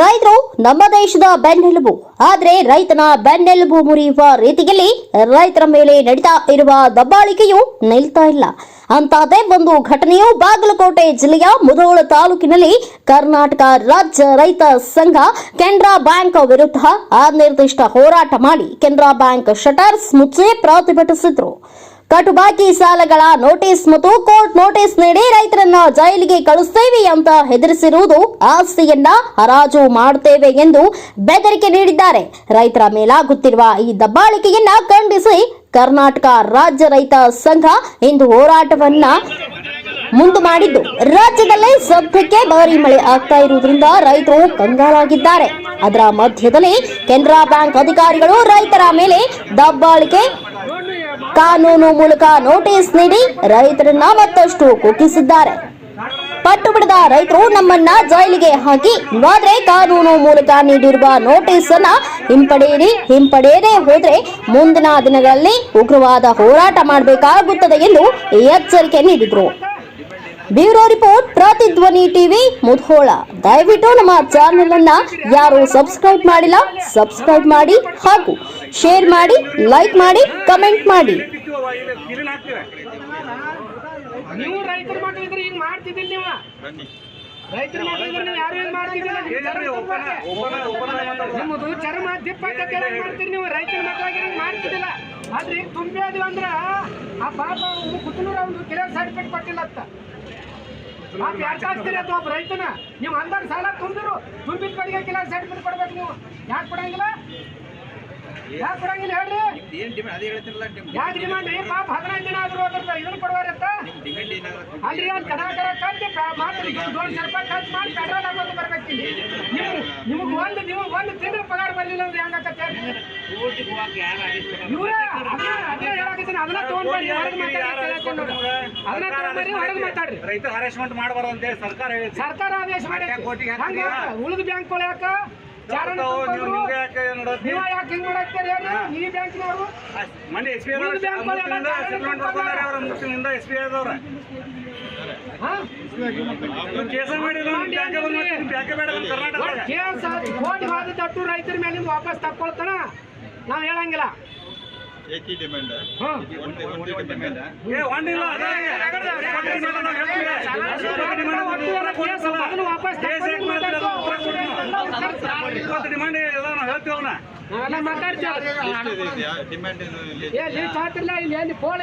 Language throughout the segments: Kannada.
ರೈತರು ನಮ್ಮ ದೇಶದ ಬೆನ್ನೆಲುಬು. ಆದ್ರೆ ರೈತನ ಬೆನ್ನೆಲುಬು ಮುರಿಯುವ ರೀತಿಯಲ್ಲಿ ರೈತರ ಮೇಲೆ ನಡೀತಾ ಇರುವ ದಬ್ಬಾಳಿಕೆಯು ನಿಲ್ತಾ ಇಲ್ಲ. ಅಂತಹದೇ ಒಂದು ಘಟನೆಯು ಬಾಗಲಕೋಟೆ ಜಿಲ್ಲೆಯ ಮುಧೋಳ ತಾಲೂಕಿನಲ್ಲಿ ಕರ್ನಾಟಕ ರಾಜ್ಯ ರೈತ ಸಂಘ ಕೆನರಾ ಬ್ಯಾಂಕ್ ವಿರುದ್ಧ ಅನಿರ್ದಿಷ್ಟ ಹೋರಾಟ ಮಾಡಿ ಕೆನರಾ ಬ್ಯಾಂಕ್ ಶಟರ್ಸ್ ಮುಚ್ಚಿ ಪ್ರತಿಭಟಿಸಿದ್ರು. ಕಟುಬಾಕಿ ಸಾಲಗಳ ನೋಟಿಸ್ ಮತ್ತು ಕೋರ್ಟ್ ನೋಟಿಸ್ ನೀಡಿ ರೈತರನ್ನ ಜೈಲಿಗೆ ಕಳಿಸ್ತೇವೆ ಅಂತ ಹೆದರಿಸಿರುವುದು ಆಸ್ತಿಯನ್ನ ಹರಾಜು ಮಾಡುತ್ತೇವೆ ಎಂದು ಬೆದರಿಕೆ ನೀಡಿದ್ದಾರೆ. ರೈತರ ಮೇಲಾಗುತ್ತಿರುವ ಈ ದಬ್ಬಾಳಿಕೆಯನ್ನ ಖಂಡಿಸಿ ಕರ್ನಾಟಕ ರಾಜ್ಯ ರೈತ ಸಂಘ ಇಂದು ಹೋರಾಟವನ್ನ ಮುಂದು ಮಾಡಿದ್ದು. ರಾಜ್ಯದಲ್ಲಿ ಸದ್ಯಕ್ಕೆ ಭಾರಿ ಮಳೆ ಆಗ್ತಾ ಇರುವುದರಿಂದ ರೈತರು ಕಂಗಾಲಾಗಿದ್ದಾರೆ. ಅದರ ಮಧ್ಯದಲ್ಲಿ ಕೆನರಾ ಬ್ಯಾಂಕ್ ಅಧಿಕಾರಿಗಳು ರೈತರ ಮೇಲೆ ದಬ್ಬಾಳಿಕೆ ಕಾನೂನು ಮೂಲಕ ನೋಟಿಸ್ ನೀಡಿ ರೈತರನ್ನ ಮತ್ತಷ್ಟು ಕುಗ್ಗಿಸಿದ್ದಾರೆ. ಪಟ್ಟು ಬಿಡದ ರೈತರು ನಮ್ಮನ್ನ ಜೈಲಿಗೆ ಹಾಕಿ ಇವಾದ್ರೆ ಕಾನೂನು ಮೂಲಕ ನೀಡಿರುವ ನೋಟಿಸ್ ಅನ್ನ ಹಿಂಪಡೆಯಿರಿ, ಹಿಂಪಡೆಯದೆ ಹೋದ್ರೆ ಮುಂದಿನ ದಿನಗಳಲ್ಲಿ ಉಗ್ರವಾದ ಹೋರಾಟ ಮಾಡಬೇಕಾಗುತ್ತದೆ ಎಂದು ಎಚ್ಚರಿಕೆ ನೀಡಿದ್ರು. Bureau report, Prathidhwani TV, Mudhol. ದಯವಿಟ್ಟು ನಮ್ಮ ಚಾನೆಲ್ ಅನ್ನ ಯಾರು ಸಬ್ಸ್ಕ್ರೈಬ್ ಮಾಡಿಲ್ಲ, ಸಬ್ಸ್ಕ್ರೈಬ್ ಮಾಡಿ ಹಾಗೂ ಶೇರ್ ಮಾಡಿ ಲೈಕ್ ಮಾಡಿ ಕಮೆಂಟ್ ಮಾಡಿ. ನೀವು ರೈತರು ಮಕ್ಳು ಇದ್ರೆ ಹಿಂಗ್ ಮಾಡ್ತಿದ್ದಿಲ್ಲ ನೀವು? ರೈತರ ಮಕ್ಳು ನೀವು ಯಾರು ಏನ್ ಮಾಡ್ತಿದ್ದಿಲ್ಲ ನಿಮ್ಮದು ಚರ್ಮ ದಿಪ್ಪ ಮಾಡ್ತೀರಿ ನೀವು? ರೈತರ ಮಕ್ಕಳಾಗಿ ಮಾಡ್ತಿದ್ದಿಲ್ಲ. ಆದ್ರೆ ಈಗ ತುಂಬಿ ಅದೀವಿ ಅಂದ್ರ ಆ ಪಾಪ ಕುತನೂರ ಒಂದು ಕ್ಲಿಯರ್ ಸರ್ಟಿಫಿಕೇಟ್ ಕೊಟ್ಟಿಲ್ಲ ಅಂತ. ಪಾಪ ಯಾಕೆ ಆಗ್ತೀರಿ ಅಥವಾ ಒಬ್ಬ ರೈತನ? ನೀವು ಅಂದಾಗ ಸಾಲ ತುಂಬಿರು. ತುಂಬಿದ ಕಡೆಗೆ ಕ್ಲಿಯರ್ ಸರ್ಟಿಫಿಕೇಟ್ ಕೊಡ್ಬೇಕು ನೀವು. ಯಾಕೆ ಕೊಡಂಗಿಲ್ಲ? ಯಾಕೆ ಕೊಡಂಗಿಲ್ಲ ಹೇಳ್ರಿ? ಏನ್ ಡಿಮ್ಯಾಂಡ್ ಅದೇ ಹೇಳ್ತಿರಲ್ಲ ಯಾಕೆ ಡಿಮಾಂಡ್ ರೀ ಪಾಪ ಹದಿನೈದು ದಿನ ಆದ್ರೂ ಅದ್ರದ್ದು ಇದನ್ನ ಕೊಡುವಾರತ್ತ ಡಿಮ್ಯಾಂಡ್ ಏನಾಗುತ್ತೆ ದೊಡ್ಡ ಖರ್ಚು ಮಾಡಿ ಪೆಟ್ರೋಲ್ ಹಾಕೋದು ಬರ್ಬೇಕಿಲ್ಲಿ ನೀವು ನಿಮಗೆ ಒಂದು ನೀವು ಒಂದು ತಿಂಗಳು ಪಗಾರ ಬರಲಿಲ್ಲ ಅಂದ್ರೆ ಇವರೇ ಅದನ್ನ ಅದನ್ನ ಹೇಳಕತ್ತೀನಿ ಅದನ್ನ ತಗೊಂಡ್ ಬರ್ರಿ ಹೊರಗೆ ಮಾತಾಡಿ ಅದನ್ನ ತಗೊಂಡ್ ಹೊರಗೆ ಮಾತಾಡ್ರಿ. ರೈತರು ಹರಾಸ್ಮೆಂಟ್ ಮಾಡಬಾರ್ದು ಅಂತ ಹೇಳಿ ಸರ್ಕಾರ ಹೇಳಿದೆ. ಸರ್ಕಾರ ಆದೇಶ ಮಾಡಿ? ಉಳಿದ ಬ್ಯಾಂಕ್ಗಳು ಯಾಕ? ನೀವ ಯಾಕೆ ಹಿಂಗ್ ಮಾಡಾಕ್ತಾರೆ ಈ ಬ್ಯಾಂಕ್ನವರು ಮನೆ S B I S B I ಆದವ್ರ ಕೇಸ ಮಾಡಿಲ್ಲ ಬ್ಯಾಂಕ ಬೇಡ ಕರ್ನಾಟಕ ಕೇಸ ಕೋಟಿ ದಟ್ಟು ರೈತರ ಮೇಲೆ ನಿಮ್ಗೆ ವಾಪಸ್ ತಕ್ಕೊಳ್ತಾನ ನಾವು ಹೇಳಂಗಿಲ್ಲ ಏಕಿ ಡಿಮ್ಯಾಂಡ್ ವಾಪಸ್ ಇವತ್ತು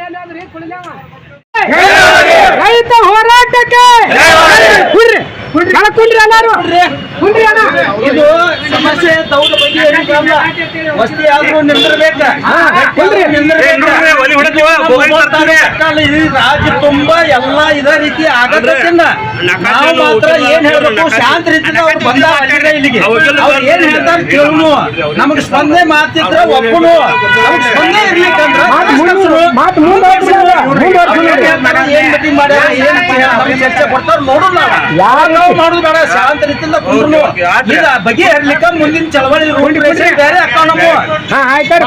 ಎಲ್ಲ ನಾವು ರೈತ ಹೋರಾಟಕ್ಕೆ ಕುಂಡ್ರಿ ಎಲ್ಲಾರು ಕುಂಡ್ರಿ ಇದು ಸಮಸ್ಯೆ ತೌಲ ಬಗ್ಗೆ ವಸ್ತಿ ಆದ್ರೂ ನಿಂದಿರ್ಬೇಕು. ಕುಂಡ್ರಿ. ರಾಜ್ಯ ತುಂಬಾ ಎಲ್ಲಾ ಇದೇ ರೀತಿ ಆಗದ್ರಿಂದ ನಾವು ಮಾತ್ರ ಏನ್ ಹೇಳ್ಬೇಕು? ಶಾಂತ ರೀತಿಯಿಂದ ಅವ್ರು ಬಂದ ಅಲ್ಲಿಗೆ ಇಲ್ಲಿಗೆ. ಅವ್ರು ಏನ್ ಹೇಳ್ತಾರ ಕೇಳುನು ನಮಗ್ ಸ್ಪಂದನೆ ಮಾತಿದ್ರೆ ಒಪ್ಪುನು. ನಮಗ್ ಸ್ಪಂದನೆ ಇರ್ಲಿಕ್ಕಂದ್ರ ಮಾತು ಏನ್ ಮೀಟಿಂಗ್ ಮಾಡ್ಯಾರ? ಏನ್ ನಮಗೆ ಚರ್ಚೆ ಕೊಡ್ತಾರ ನೋಡೋಣ ಯಾರು ಮಾಡೋದು ಬೇಡ. ಶಾಂತ ರೀತಿಯಿಂದ ಕುಂಡ್ರು ಇಲ್ಲ ಬಗೆಹರ್ಲಿಕ್ಕ ಮುಂದಿನ ಚಳವಳಿ ಬೇರೆ ಅಕ್ಕ ನಮ್ಮ ಆಯ್ತಾರೆ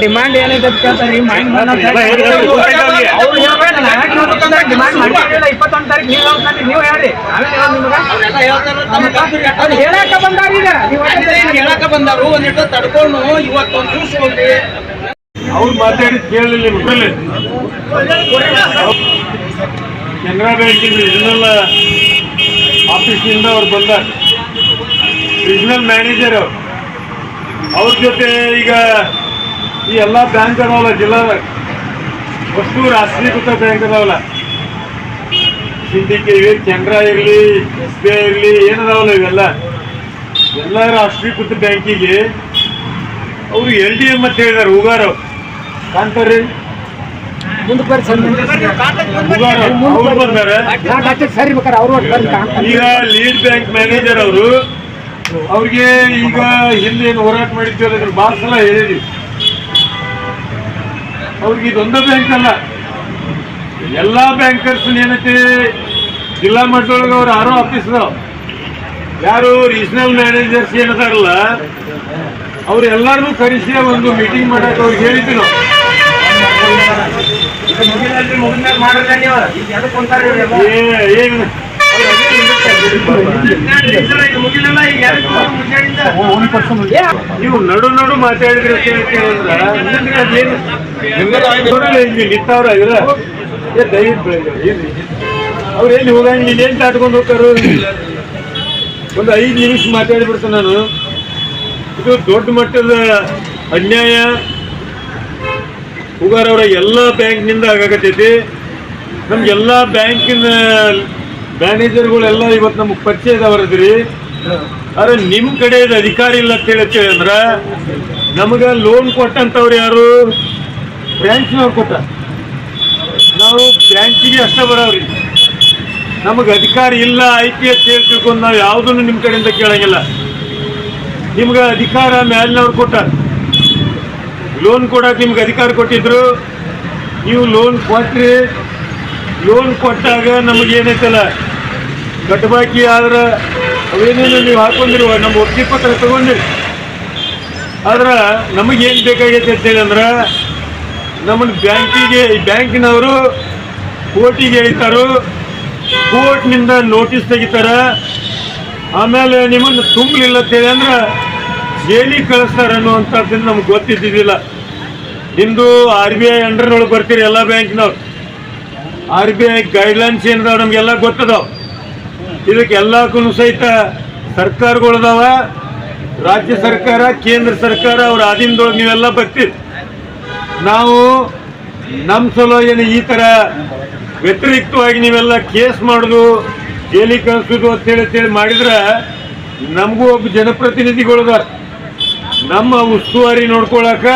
ಡಿಮಾಂಡ್ ಕಾಪಿಗೆ ಅದು ಹೇಳಾಕ ಬಂದಾರ ಈಗ ಬಂದಾರು ಮಾತಾಡಿ ಕೇಳಲಿಲ್ಲ ಕೆನರಾ ಬ್ಯಾಂಕಿನ ರೀಜನಲ್ ಆಫೀಸ್ನಿಂದ ಅವ್ರು ಬಂದ ರೀಜನಲ್ ಮ್ಯಾನೇಜರ್ ಅವ್ರು. ಜೊತೆ ಈಗ ಈ ಎಲ್ಲ ಬ್ಯಾಂಕ್ ಅದಾವಲ್ಲ ಜಿಲ್ಲಾ ವಸ್ತು ರಾಷ್ಟ್ರೀಕೃತ ಬ್ಯಾಂಕ್ ಅದಾವಲ್ಲ. ಸಿಂಡಿಕೆ ಕೆನರಾ ಇರಲಿ ಎಸ್ ಬಿ ಐ ಇರಲಿ, ಏನದಾವಲ್ಲ ಇವೆಲ್ಲ. ಎಲ್ಲ ರಾಷ್ಟ್ರೀಕೃತ ಬ್ಯಾಂಕಿಗೆ ಅವರು ಎಲ್ ಡಿ ಎಂ ಅಂತ ಹೇಳಿದಾರೆ ಉಗಾರು ಅವ್ರು ಬಂದಾರೆ ಸರಿ ಅವ್ರು ಈಗ ಲೀಡ್ ಬ್ಯಾಂಕ್ ಮ್ಯಾನೇಜರ್ ಅವರು ಅವ್ರಿಗೆ ಈಗ ಹಿಂದೇನು ಹೋರಾಟ ಮಾಡಿದ್ದೀವಿ ಅದ್ರ ಭಾಳ ಸಲ ಹೇಳಿದ್ವಿ. ಅವ್ರಿಗೆ ಇದೊಂದೇ ಬ್ಯಾಂಕ್ ಅಲ್ಲ. ಎಲ್ಲಾ ಬ್ಯಾಂಕರ್ಸ್ ಏನೈತಿ ಜಿಲ್ಲಾ ಮಟ್ಟದೊಳಗೆ ಅವ್ರು ಆರೋ ಆಫೀಸ್ ಯಾರು ರೀಜನಲ್ ಮ್ಯಾನೇಜರ್ಸ್ ಏನದಾರಲ್ಲ ಎಲ್ಲರನ್ನೂ ಕರೆಸಿ ಒಂದು ಮೀಟಿಂಗ್ ಮಾಡಕ್ಕೆ ಅವ್ರಿಗೆ ಹೇಳಿದ್ವಿ ನಾವು ಪರ್ಸನ್ ನೀವು ನಡು ನಡು ಮಾತಾಡಿದ್ರೆ ನಿಂತವ್ರ ಅವ್ರು ಏನು ಹೋಗಂಗಿಲ್ಲ, ಏನ್ ತಾಟ್ಕೊಂಡು ಹೋಗ್ತಾರೋ ಒಂದು ಐದು ನಿಮಿಷ ಮಾತಾಡಿಬಿಡ್ತೇನೆ ನಾನು. ಇದು ದೊಡ್ಡ ಮಟ್ಟದ ಅನ್ಯಾಯ. ಹುಗಾರವರ ಎಲ್ಲ ಬ್ಯಾಂಕ್ನಿಂದ ಆಗಾಕತ್ತೈತಿ. ನಮ್ಗೆಲ್ಲ ಬ್ಯಾಂಕಿನ ಮ್ಯಾನೇಜರ್ಗಳೆಲ್ಲ ಇವತ್ತು ನಮಗೆ ಪರಿಚಯ ಇದಾವ್ರದ್ರಿ. ಆದ್ರೆ ನಿಮ್ಮ ಕಡೆ ಅಧಿಕಾರಿ ಇಲ್ಲ ಅಂತ ಹೇಳಿ ಅಂದ್ರೆ, ನಮಗೆ ಲೋನ್ ಕೊಟ್ಟಂತವ್ರು ಯಾರು? ಬ್ಯಾಂಕ್ನವ್ರು ಕೊಟ್ಟ. ನಾವು ಬ್ಯಾಂಕಿಗೆ ಅಷ್ಟೇ ಬರೋವ್ರಿ. ನಮಗೆ ಅಧಿಕಾರ ಇಲ್ಲ ಐತಿ ಅಂತ ಹೇಳಿ ತಿಳ್ಕೊಂಡು ನಾವು ಯಾವುದನ್ನು ನಿಮ್ಮ ಕಡೆಯಿಂದ ಕೇಳಂಗಿಲ್ಲ. ನಿಮ್ಗೆ ಅಧಿಕಾರ ಮ್ಯಾಲಿನವ್ರು ಕೊಟ್ಟಾರ. ಲೋನ್ ಕೊಡಕ್ಕೆ ನಿಮ್ಗೆ ಅಧಿಕಾರ ಕೊಟ್ಟಿದ್ರು. ನೀವು ಲೋನ್ ಕೊಟ್ರಿ. ಲೋನ್ ಕೊಟ್ಟಾಗ ನಮಗೆ ಏನೈತಲ್ಲ ಕಟ್ಟಬಾಕಿ ಆದ್ರೆ ಅವೇನೇನು ನೀವು ಹಾಕೊಂಡಿರಿ ನಮ್ಮ ಒಪ್ಪಿಗೆ ಪತ್ರ ತಗೊಂಡಿರಿ. ಆದ್ರೆ ನಮಗೇನು ಬೇಕಾಗೈತೆ ಅಂತೇಳಿ ಅಂದ್ರೆ, ನಮ್ಮನ್ನು ಬ್ಯಾಂಕಿಗೆ, ಈ ಬ್ಯಾಂಕಿನವರು ಕೋರ್ಟಿಗೆ ಎಳಿತಾರು ಕೋರ್ಟ್ನಿಂದ ನೋಟಿಸ್ ತೆಗಿತಾರೆ. ಆಮೇಲೆ ನಿಮ್ಮನ್ನು ತುಂಬಲಿಲ್ಲ ಅಂತೇಳಿ ಅಂದ್ರೆ ಜೈಲಿಗೆ ಕಳಿಸ್ತಾರೆ ಅನ್ನುವಂಥದ್ದನ್ನು ನಮ್ಗೆ ಗೊತ್ತಿದ್ದಿದ್ದಿಲ್ಲ. ಇಂದು ಆರ್ ಬಿ ಐ ಅಂಡರ್ನೊಳಗೆ ಬರ್ತೀರಿ ಎಲ್ಲ ಬ್ಯಾಂಕ್ನವ್ರು. ಆರ್ ಬಿ ಐ ಗೈಡ್ಲೈನ್ಸ್ ಏನಿದಾವ ನಮಗೆಲ್ಲ ಗೊತ್ತದಾವ. ಇದಕ್ಕೆ ಎಲ್ಲಕ್ಕೂ ಸಹಿತ ಸರ್ಕಾರಗಳದಾವ ರಾಜ್ಯ ಸರ್ಕಾರ, ಕೇಂದ್ರ ಸರ್ಕಾರ ಅವ್ರ ಆಧೀನದೊಳಗೆ ನೀವೆಲ್ಲ ಬರ್ತೀರಿ. ನಾವು ನಮ್ಮ ಸಲೋ ಏನು ಈ ಥರ ವ್ಯತಿರಿಕ್ತವಾಗಿ ನೀವೆಲ್ಲ ಕೇಸ್ ಮಾಡೋದು, ಜೈಲಿಗೆ ಕಳಿಸೋದು ಅಂತೇಳಿ ಅಂತೇಳಿ ಮಾಡಿದ್ರೆ ನಮಗೂ ಒಬ್ಬ ಜನಪ್ರತಿನಿಧಿಗಳದ ನಮ್ಮ ಉಸ್ತುವಾರಿ ನೋಡ್ಕೊಳಕ